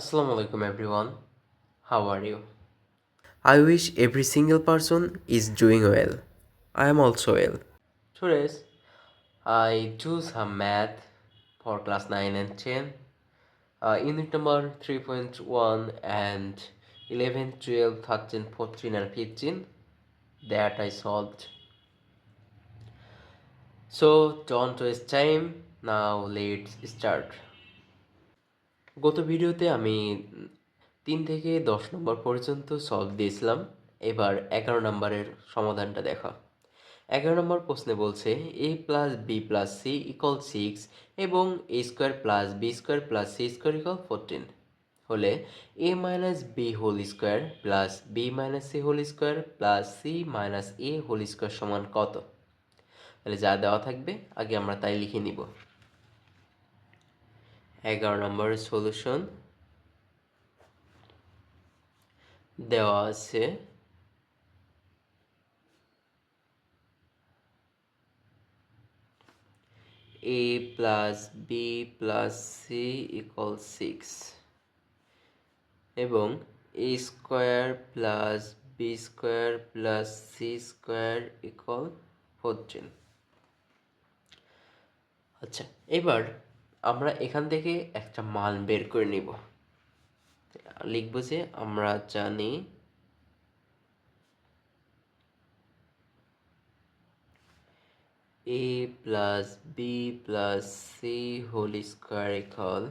Assalamu alaikum everyone, how are you? I wish every single person is doing well. I am also well. Today I do some math for class 9 and 10, uh, unit number 3.1 and 11, 12, 13, 14 and 15 that I solved. So don't waste time, now let's start. গত ভিডিওতে আমি তিন থেকে দশ নম্বর পর্যন্ত solve দিয়েছিলাম এবার এগারো নম্বরের সমাধানটা দেখা এগারো নম্বর প্রশ্নে বলছে A plus B plus C equal six এবং A square plus B square plus C square equal fourteen হলে A minus B whole square plus B minus C whole square plus C minus A whole square সমান কত তাহলে যা দেওয়া থাকবে আগে আমরা তাই লিখে নিব এগারো নম্বর সলিউশন দেওয়া আছে A plus B plus C equal six এবং A square plus B square plus C square equal fourteen আচ্ছা এবার আমরা এখান থেকে একটা মান বের করে নিব লিখব যে আমরা জানি A plus B plus C whole square equal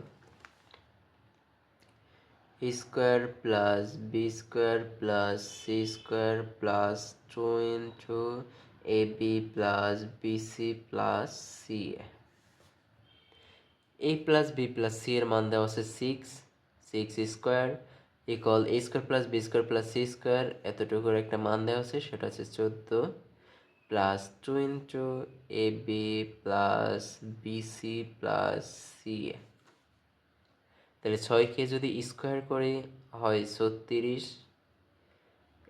square plus B square plus C square plus two into A B plus B C plus C A A plus B plus C এর মান দেওয়া আছে six six square equal A square plus B square plus C square এতটুকুর একটা মান দেওয়া আছে সেটা হচ্ছে চোদ্দো plus two into A B plus B C plus C A তাহলে ছয়কে যদি স্কোয়ার করি হয় ছত্রিশ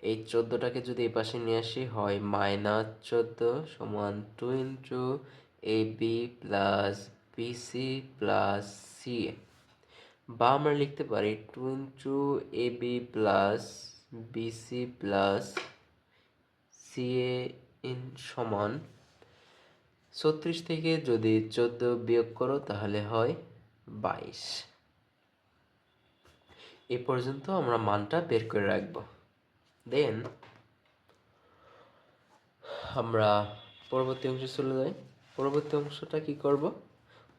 এই চোদ্দোটাকে যদি এ পাশে নিয়ে আসি হয় মাইনাস চোদ্দো সমান two into A B plus BC plus C A বা আমরা লিখতে পারি two into A B plus BC plus C A in সমান ছত্রিশ থেকে যদি চোদ্দ বিয়োগ করো তাহলে হয় বাইশ এ পর্যন্ত আমরা মানটা বের করে রাখব দেন আমরা পরবর্তী অংশে চলে যাই পরবর্তী অংশটা কি করবো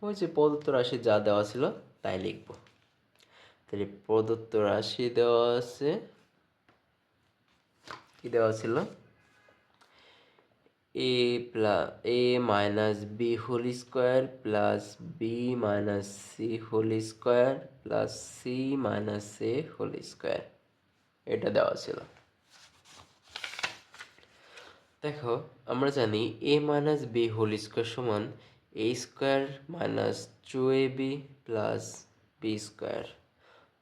ওই যে প্রদত্ত রাশি যা দেওয়া ছিল তাই লিখব তাহলে প্রদত্ত রাশি দেওয়া আছে কি দেওয়া ছিল A plus A minus B whole square plus B minus C whole square plus C minus A whole square এটা দেওয়া ছিল দেখো আমরা জানি A minus B whole square সমান A square minus two A B plus B square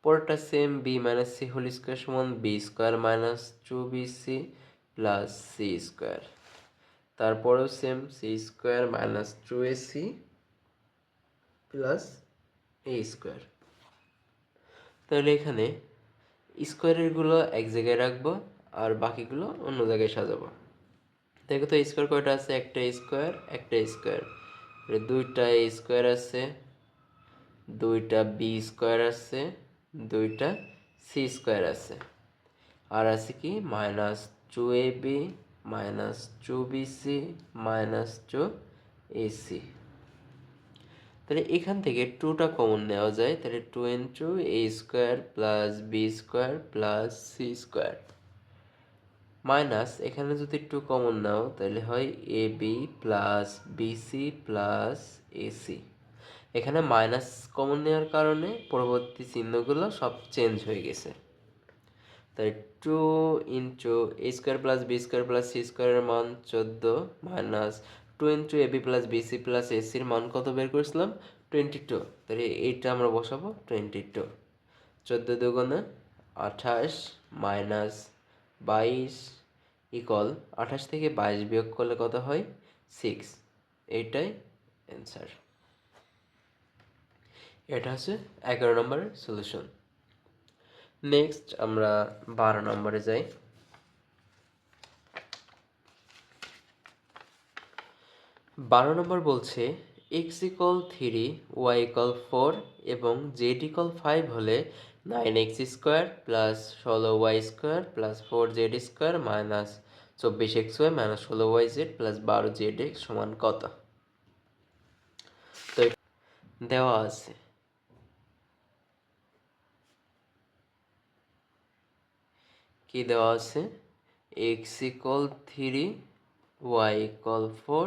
paratha same B minus C whole square সমান B square minus two B C plus C square তারপরেও same C square minus two A C plus A square তাহলে এখানে স্কোয়ারেরগুলো এক জায়গায় রাখবো আর বাকিগুলো অন্য জায়গায় সাজাবো দেখো তো স্কোয়ার কয়টা আছে একটা স্কোয়ার একটা স্কোয়ার দুইটা এ স্কোয়ার আছে দুইটা বি স্কোয়ার আছে দুইটা সি স্কোয়ার আছে আর আছে কি minus two A B minus two B C minus two A C তাহলে এখান থেকে টুটা কমন নেওয়া যায় তাহলে two N into A square plus B square plus C square minus এখানে যদি একটু কমন নাও তাহলে হয় A B plus BC plus AC এখানে মাইনাস কমন নেওয়ার কারণে পরবর্তী চিহ্নগুলো সব চেঞ্জ হয়ে গেছে তাই two into A square plus B square plus C স্কোয়ারের মান চোদ্দো minus two into A B plus BC plus এসির মান কত বের করেছিলাম টোয়েন্টি টু তাহলে এইটা আমরা বসাবো টোয়েন্টি টু চোদ্দো দুগুণে আঠাশ মাইনাস বাইশ ইকল আঠাশ থেকে বাইশ বিয়োগ করলে কত হয় সিক্স এইটাই অ্যান্সার এটা হচ্ছে এগারো নম্বরের সলিউশন নেক্সট আমরা বারো নম্বরে যাই বারো নম্বর বলছে X equal three Y equal four এবং জেড ইকল ফাইভ হলে নাইন এক্স স্কোয়ার প্লাস ষোলো Y square plus four Z square minus চব্বিশ এক্স ওয়াই মাইনাস ষোলো ওয়াই জেড প্লাস বারো জেড এক্স সমান কত তো দেওয়া আছে কি দেওয়া আছে X equal three Y equal four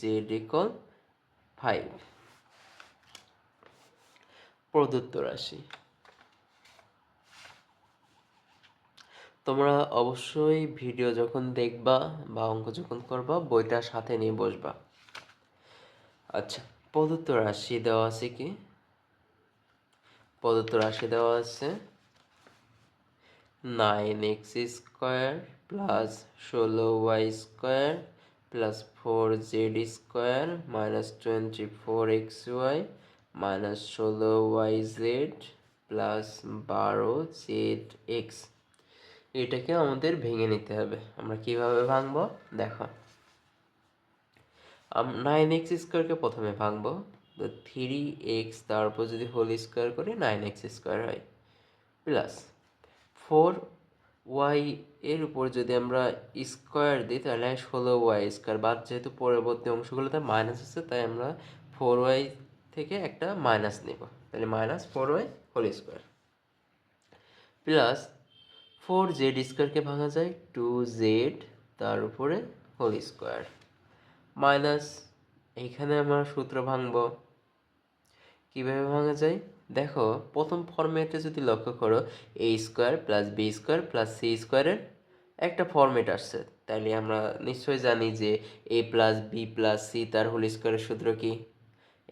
Z equal five প্রদত্ত রাশি তোমরা অবশ্যই ভিডিও যখন দেখবা বা অঙ্ক যখন করবা বইটা সাথে নিয়ে বসবা আচ্ছা প্রদত্ত রাশি দেওয়া আছে কি প্রদত্ত রাশি দেওয়া আছে নাইন এক্স স্কোয়ার প্লাস ষোলো Y square plus four Z square minus twenty four X Y minus ষোলো ওয়াই জেড প্লাস বারো জেড এক্স এটাকে আমাদের ভেঙে নিতে হবে আমরা কিভাবে ভাঙবো দেখো নাইন এক্স স্কোয়ারকে প্রথমে ভাঙবো তো থ্রি এক্স তারপর যদি হোল স্কোয়ার করি নাইন এক্স স্কোয়ার হয় প্লাস ফোর ওয়াই এর উপর যদি আমরা স্কোয়ার দিই তাহলে ষোলো ওয়াই স্কোয়ার বাদ যেহেতু পরবর্তী অংশগুলোতে মাইনাস আছে তাই আমরা ফোর ওয়াই থেকে একটা মাইনাস নেব তাহলে minus four Y whole square plus four Z স্কোয়ারকে ভাঙা যায় টু জেড তার উপরে হোল স্কোয়ার মাইনাস এইখানে আমরা সূত্র ভাঙব কীভাবে ভাঙা যায় দেখো প্রথম ফর্মেটে যদি লক্ষ্য করো A square plus B square plus C স্কোয়ারের একটা ফর্মেট আসছে তাইলে আমরা নিশ্চয়ই জানি যে A plus B plus C তার হোল স্কোয়ারের সূত্র কি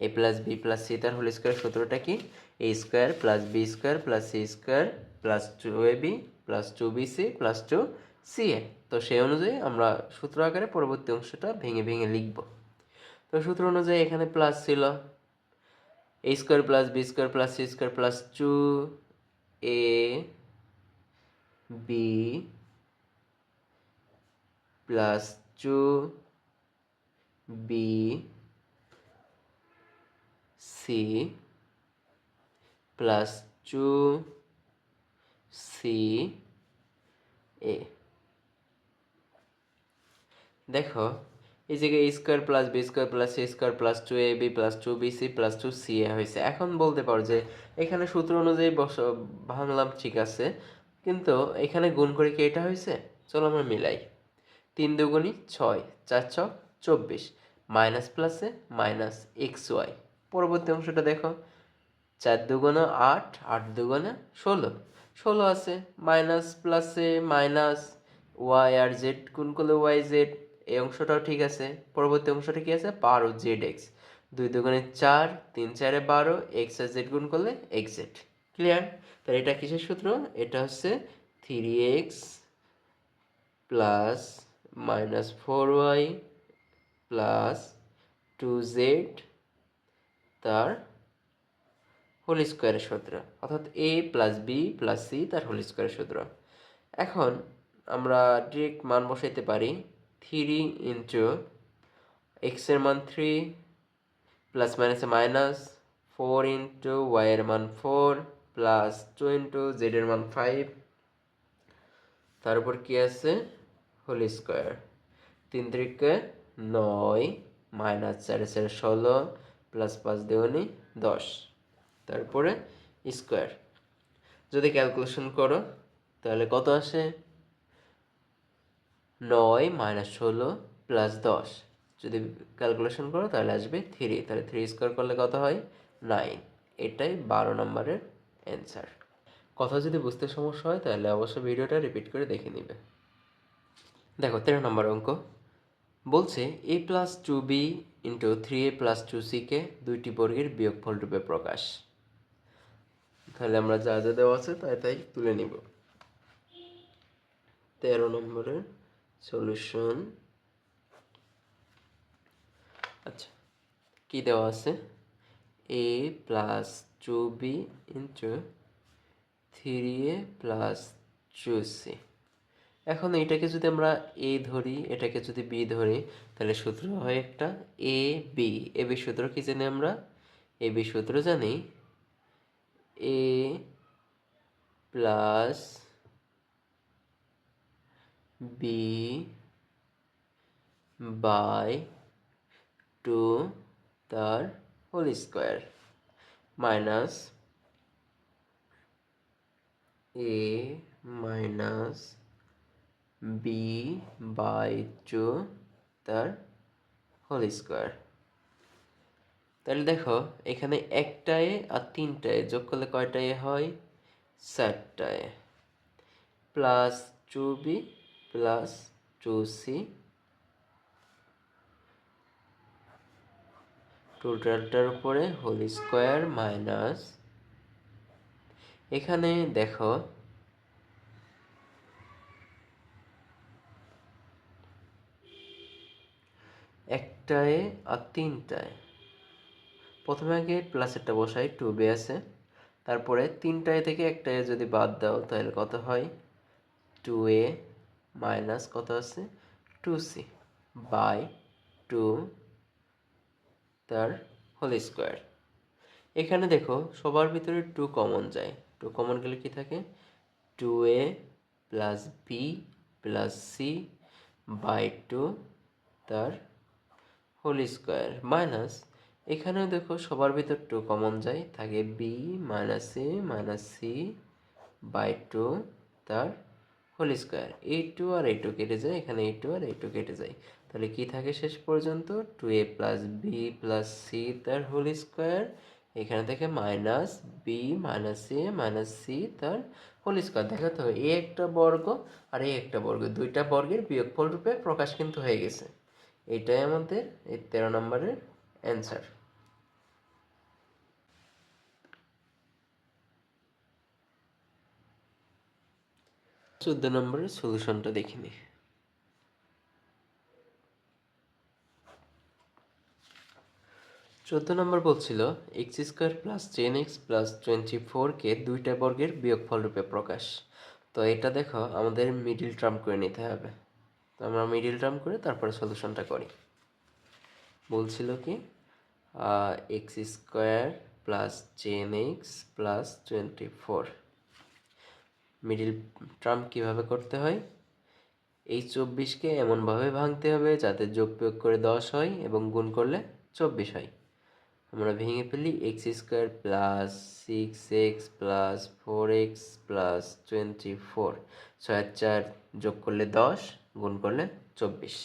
A plus B plus C তার হোল স্কোয়ার সূত্রটা কি A square plus B square plus C square plus two A B plus two B C plus two C A তো সেই অনুযায়ী আমরা সূত্র আকারে পরবর্তী অংশটা ভেঙে ভেঙে লিখব তো সূত্র অনুযায়ী এখানে প্লাস ছিল A square plus B square plus C square plus two A B plus two B C plus two A देखो এই জায়গায় A square plus B square plus C square plus two A B plus two B C plus two C A হয়েছে এখন বলতে পারো যে এখানে সূত্র অনুযায়ী বস ভাঙলাম ঠিক আছে কিন্তু এখানে গুণ করে কি এটা হয়েছে চলো আমরা মিলাই তিন দুগুণি ছয় চার ছ চব্বিশ মাইনাস প্লাসে মাইনাস এক্স ওয়াই পরবর্তী অংশটা দেখো চার দুগুণে আট আট দুগুণে ষোলো ষোলো আছে মাইনাস প্লাসে মাইনাস ওয়াই আর জেড গুণ করলে ওয়াই জেড এই অংশটাও ঠিক আছে পরবর্তী অংশটা কি আছে বারো জেড এক্স দুই দোকানে চার তিন চারে বারো এক্স আর জেড গুণ করলে এক্স জেড ক্লিয়ার তাহলে এটা কিসের সূত্র এটা হচ্ছে three X plus minus four Y plus two Z তার হোল স্কোয়ারের সূত্র অর্থাৎ A plus B plus C তার হোল স্কোয়ারের সূত্র এখন আমরা ডিরেক্ট মান বসাইতে পারি থ্রি ইন্টু এক্সের মান থ্রি প্লাস মাইনাসে মাইনাস ফোর ইন্টু ওয়াইয়ের মান ফোর প্লাস টু ইন্টু জেডের মান ফাইভ তার উপর কী আছে হোল স্কোয়ার তিন তিরিকে নয় মাইনাস চারে চারে ষোলো প্লাস পাঁচ দেওয়ানি দশ তারপরে স্কোয়ার যদি ক্যালকুলেশন করো তাহলে কত আসে নয় মাইনাস ষোলো প্লাস দশ যদি ক্যালকুলেশন করো তাহলে আসবে থ্রি তাহলে থ্রি স্কোয়ার করলে কত হয় নাইন এটাই বারো নম্বরের অ্যান্সার কথা যদি বুঝতে সমস্যা হয় তাহলে অবশ্যই ভিডিওটা রিপিট করে দেখে নিবে দেখো তেরো নম্বর অঙ্ক বলছে A plus two B into three A plus two সিকে দুইটি বর্গের বিয়োগফল রূপে প্রকাশ তাহলে আমরা যা যা দেওয়া আছে তাই তাই তুলে নিব তেরো নম্বরের সলিউশন আচ্ছা কি দেওয়া আছে A plus two B into three A plus two C এখন এটাকে যদি আমরা এ ধরি এটাকে যদি বি ধরি তাহলে সূত্র হয় একটা এ বি এ বি সূত্র কি জানি আমরা এ বি সূত্র জানি a plus b by 2 তার whole square minus A minus B by two তার হোল স্কোয়ার তাহলে দেখো এখানে একটায় আর তিনটায় যোগ করলে কয়টায় হয় চারটায় plus two B plus two C টোটালটার উপরে হোল স্কোয়ার মাইনাস এখানে দেখো একটায় আর তিনটায় প্রথমে আগে প্লাসেরটা বসাই টু বে আছে তারপরে তিনটায় থেকে একটায় যদি বাদ দাও তাহলে কত হয় টু এ মাইনাস কত আছে টু সি বাই টু তার হোল স্কোয়ার এখানে দেখো সবার ভিতরে টু কমন যায় টু কমন গেলে কী থাকে two A plus B plus C by two তার হোল স্কোয়ার মাইনাস এখানেও দেখো সবার ভিতর টু কমন যায় থাকে B minus A minus C by two তার হোল স্কোয়ার এ টু আর এ টু কেটে যায় এখানে এ টু আর এ টু কেটে যায় তাহলে কি থাকে শেষ পর্যন্ত two A plus B plus C তার হোল স্কোয়ার এখানে থেকে minus B minus A minus C তার হোল স্কোয়ার দেখা তো এ একটা বর্গ আর এ একটা বর্গ দুইটা বর্গের বিয়োগফল রূপে প্রকাশ কিন্তু হয়ে গেছে এটাই আমাদের এই তেরো নম্বরের অ্যান্সার চোদ্দ নম্বরের সলিউশনটা দেখিনি চোদ্দ নম্বর বলছিল X square plus ten X plus twenty ফোরকে দুইটা বর্গের বিয়োগফল রূপে প্রকাশ তো এটা দেখো আমাদের মিডিল টার্ম করে নিতে হবে তো আমরা মিডিল টার্ম করে তারপরে সলিউশনটা করি বলছিল কি X square plus ten X plus twenty four middle term কীভাবে করতে হয় এই চব্বিশকে এমনভাবে ভাঙতে হবে যাতে যোগ প্রয়োগ করে দশ হয় এবং গুণ করলে চব্বিশ হয় আমরা ভেঙে ফেলি X square plus six X plus four X plus twenty four ছয় চার যোগ করলে দশ গুণ করলে চব্বিশ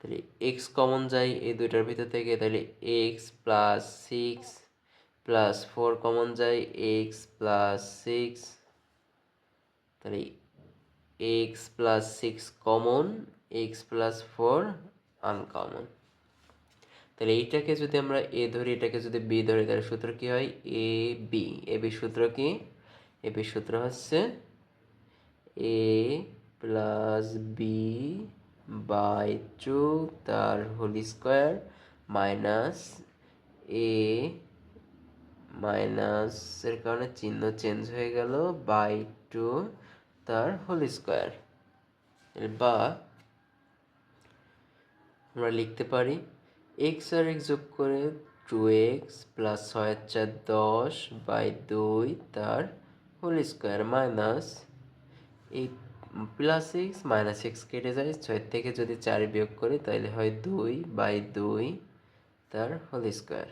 তাহলে এক্স কমন যায় এই দুইটার ভিতর থেকে তাহলে X plus six plus four common যায় এক্স প্লাস সিক্স তাহলে X plus six common X plus four uncommon তাহলে এইটাকে যদি আমরা এ ধরি এটাকে যদি বি ধরি তাহলে সূত্র কি হয় এ বি এ বি সূত্র কি এ বি সূত্র হচ্ছে A plus B by two তার হোলি স্কোয়ার মাইনাস এ মাইনাসের কারণে চিহ্ন চেঞ্জ হয়ে গেল বাই টু তার হোলি স্কোয়ার বা আমরা লিখতে পারি এক্স আর এক্স যোগ করে টু এক্স প্লাস ছয় চার দশ বাই দুই তার হোলি স্কোয়ার মাইনাস এই প্লাস সিক্স মাইনাস সিক্স কেটে যায় ছয় থেকে যদি চার বিয়োগ করি তাহলে হয় দুই বাই দুই তার হোল স্কোয়ার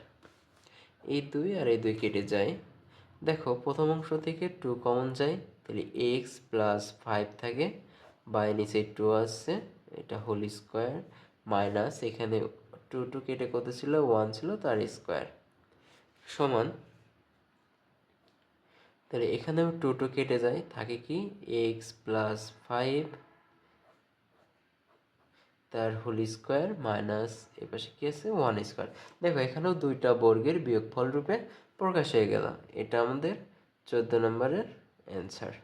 এই দুই আর এই দুই কেটে যায় দেখো প্রথম অংশ থেকে টু কমন যায় তাহলে এক্স প্লাস ফাইভ থাকে বাই নিচে টু আসছে এটা হোল স্কোয়ার মাইনাস এখানে টু টু কেটে কত ছিল ওয়ান ছিল তার স্কোয়ার সমান তাহলে এখানেও টু টু কেটে যায় থাকে কি এক্স প্লাস ফাইভ তার হোল স্কোয়ার মাইনাস এপাশে কী আছে ওয়ান স্কোয়ার দেখো এখানেও দুইটা বর্গের বিয়োগফল রূপে প্রকাশ হয়ে গেল এটা আমাদের চোদ্দ নম্বরের অ্যান্সার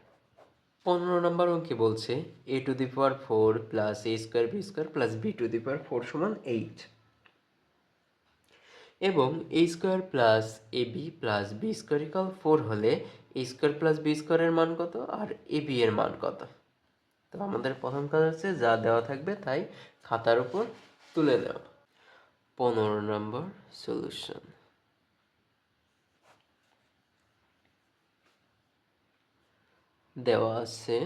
পনেরো নম্বর অঙ্কে বলছে A to the power four plus A square B square plus B to the power four সমান এইট এবং A square plus A B plus B equal four হলে এ স্কোয়ার প্লাস বি স্কোয়ারের মান কত আর এ বি এর মান কত তো আমাদের প্রথম কাজ হচ্ছে যা দেওয়া থাকবে তাই খাতার উপর তুলে নেওয়া পনেরো নম্বর সলিউশন দেওয়া আছে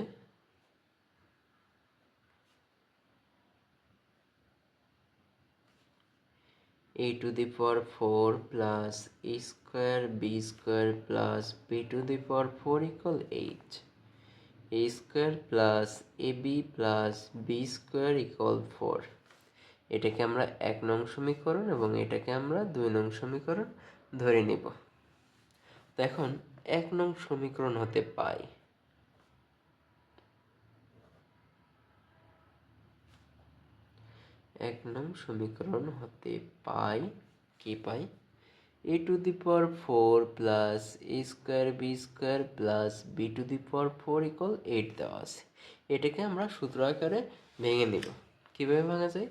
a to the power four plus a B square plus plus to the the four 4 equal 8 square plus A B plus B square equal four এটাকে আমরা এক নং সমীকরণ এবং এটাকে আমরা দুই নং সমীকরণ ধরে নেব তো এখন এক নং সমীকরণ হতে পাই এক নং সমীকরণ হতে পাই কি পাই A to the power four plus A square B square plus B to the power four equal eight দেওয়া আছে এটাকে আমরা সূত্র আকারে ভেঙে নেব কীভাবে ভাঙা যায়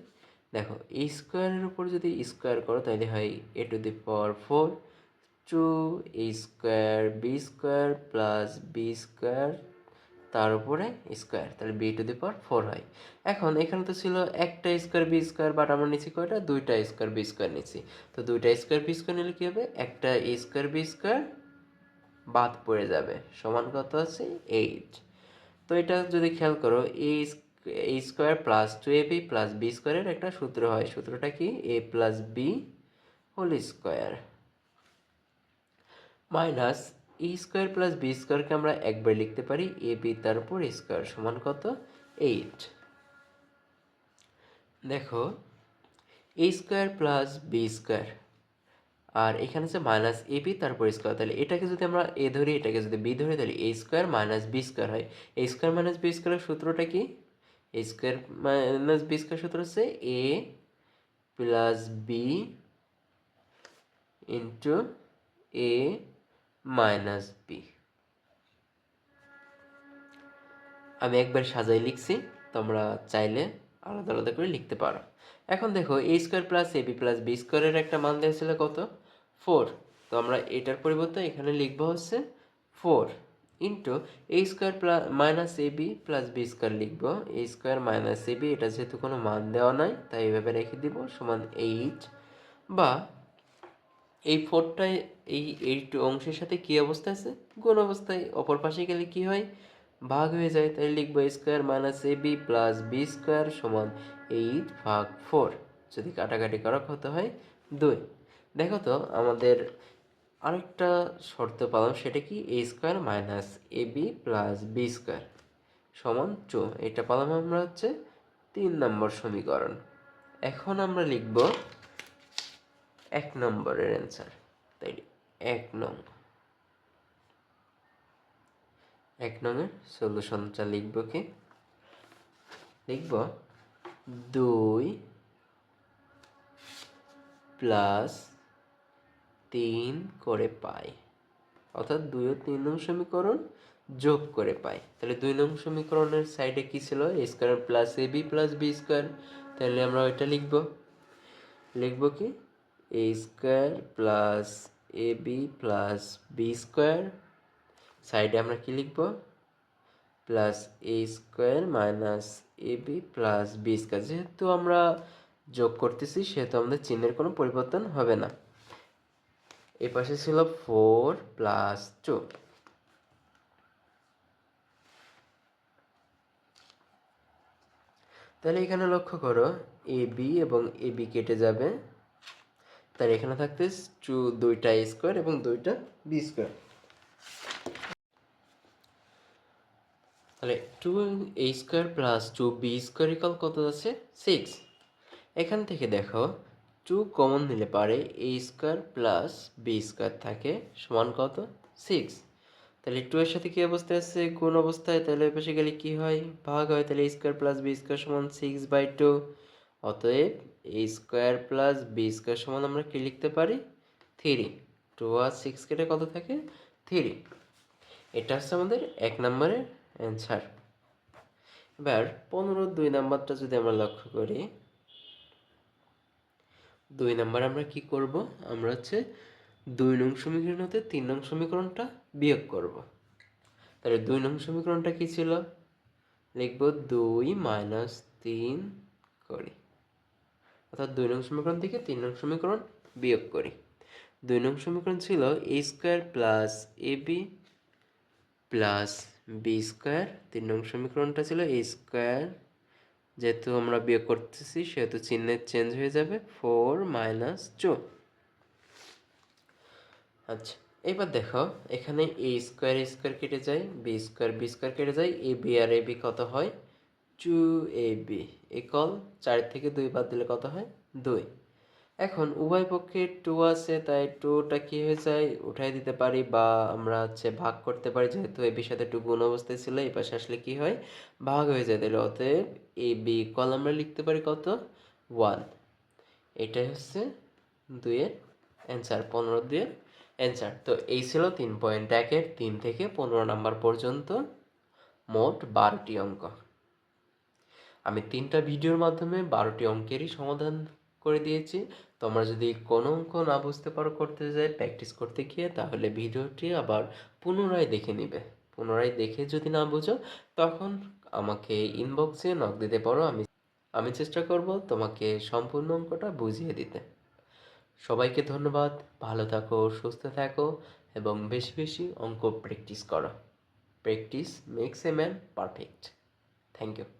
দেখো এ স্কোয়ারের উপর যদি স্কোয়ার করো তাহলে হয় A to the power four two A square B square plus B square তার উপরে স্কোয়ার তাহলে B to the power four হয় এখন এখানে তো ছিল একটা স্কোয়ার বি স্কোয়ার বাট আমরা নিচ্ছি কয়টা দুইটা স্কোয়ার বি স্কোয়ার নিচ্ছি তো দুইটা স্কোয়ার বি স্কোয়ার নিলে কী হবে একটা স্কোয়ার বি স্কোয়ার বাদ পড়ে যাবে সমান কত আছে এইট তো এটা যদি খেয়াল করো এই A square plus two A B plus B স্কোয়ারের একটা সূত্র হয় সূত্রটা কি A plus B whole square minus E square plus B স্কোয়ারকে আমরা একবার লিখতে পারি এ বি তার উপর স্কোয়ার সমান কত এইট দেখো A square plus B square আর এখানে হচ্ছে মাইনাস এ বি তারপর স্কোয়ার তাহলে এটাকে যদি আমরা এ ধরি এটাকে যদি বি ধরি তাহলে A square minus B square হয় এ স্কোয়ার মাইনাস বি স্কোয়ারের সূত্রটা কি A square minus B square সূত্র হচ্ছে A plus B into A minus B আমি একবার সাজাই লিখছি তোমরা চাইলে আলাদা আলাদা করে লিখতে পারো এখন দেখো A square plus A B plus B স্কোয়ারের একটা মান দিয়েছিল কত ফোর তো আমরা এটার পরিবর্তে এখানে লিখবো হচ্ছে four into A square plus minus A B plus B square লিখবো A square minus A B এটা যেহেতু কোনো মান দেওয়া নাই তাই এভাবে রেখে দিব সমান এইট বা এই ফোরটায় এই এই অংশের সাথে কী অবস্থা আছে গুণ অবস্থায় অপর পাশে গেলে কি হয় ভাগ হয়ে যায় তাই লিখবো square minus A B plus B square সমান এইট ভাগ ফোর যদি কাটাকাটি করা হতে হয় দুই দেখো তো আমাদের আরেকটা শর্ত পালাম সেটা কি A square minus A B plus B square সমান চো এটা পালাম আমরা হচ্ছে তিন নম্বর সমীকরণ এখন আমরা লিখব এক নম্বরের অ্যান্সার তাই এক নং এক নংয়ের সলিউশনটা লিখব কি লিখব দুই প্লাস তিন করে পাই অর্থাৎ দুই ও তিন নং সমীকরণ যোগ করে পাই তাহলে দুই নং সমীকরণের সাইডে কী ছিল A square plus A B plus B square তাহলে আমরা ওইটা লিখব লিখব কি A square plus A B plus B square সাইডে আমরা কি লিখবো plus A square minus A B plus B square যেহেতু আমরা যোগ করতেছি সেহেতু আমাদের চিহ্নের কোনো পরিবর্তন হবে না এ পাশে ছিল ফোর প্লাস টু তাহলে এখানে লক্ষ্য করো এ বি এবং এ বি কেটে যাবে তার এখানে থাকতে টু দুইটা এ স্কোয়ার এবং দুইটা বি স্কোয়ার তাহলে two A square plus two B square equal কত আছে সিক্স এখান থেকে দেখো টু কমন নিলে পারে A square plus B square থাকে সমান কত সিক্স তাহলে টু এর সাথে কী অবস্থায় আছে কোন অবস্থায় তাহলে পাশে গেলে কী হয় ভাগ হয় তাহলে স্কোয়ার প্লাস বি স্কোয়ার সমান সিক্স বাই টু অতএব এই স্কোয়ার প্লাস বি স্কোয়ার সমান আমরা কি লিখতে পারি থ্রি টু আর সিক্স কেটে কত থাকে থ্রি এটা হচ্ছে আমাদের এক নম্বরের অ্যান্সার এবার পনেরো দুই নাম্বারটা যদি আমরা লক্ষ্য করি দুই নাম্বার আমরা কি করব আমরা হচ্ছে দুই নং সমীকরণ হতে তিন নং সমীকরণটা বিয়োগ করব তাহলে দুই নং সমীকরণটা কী ছিল লিখব দুই মাইনাস তিন করে অর্থাৎ দুই নং সমীকরণ থেকে তিন নং সমীকরণ বিয়োগ করি দুই নং সমীকরণ ছিল A square plus A B plus B square তিন নং সমীকরণটা ছিল এ স্কোয়ার যেহেতু আমরা বিয়োগ করতেছি সেহেতু চিহ্নের চেঞ্জ হয়ে যাবে ফোর মাইনাস টু আচ্ছা এবার দেখো এখানে এ স্কোয়ার স্কোয়ার কেটে যায় বি স্কোয়ার বি স্কোয়ার কেটে যায় A B R A B কত হয় টু এ বি একল চার থেকে দুই বাদ দিলে কত হয় দুই এখন উভয় পক্ষে টু আছে তাই টুটা কী হয়ে যায় উঠাই দিতে পারি বা আমরা হচ্ছে ভাগ করতে পারি যেহেতু এ বিষয়ে টু গুণ অবস্থায় ছিল এই পাশে আসলে কী হয় ভাগ হয়ে যায় তাহলে অতএব এ বি কল আমরা লিখতে পারি কত ওয়ান এটাই হচ্ছে দুইয়ের অ্যান্সার পনেরো দুইয়ের অ্যান্সার তো এই ছিল তিন পয়েন্ট একের তিন থেকে পনেরো নাম্বার পর্যন্ত মোট বারোটি অঙ্ক আমি তিনটা ভিডিওর মাধ্যমে বারোটি অঙ্কেরই সমাধান করে দিয়েছি তোমরা যদি কোনো অঙ্ক না বুঝতে পারো করতে যায় প্র্যাকটিস করতে গিয়ে তাহলে ভিডিওটি আবার পুনরায় দেখে নিবে পুনরায় দেখে যদি না বুঝো তখন আমাকে ইনবক্সে নক দিতে পারো আমি আমি চেষ্টা করব তোমাকে সম্পূর্ণ অঙ্কটা বুঝিয়ে দিতে সবাইকে ধন্যবাদ ভালো থাকো সুস্থ থাকো এবং বেশি বেশি অঙ্ক প্র্যাকটিস করো practice makes a man perfect thank you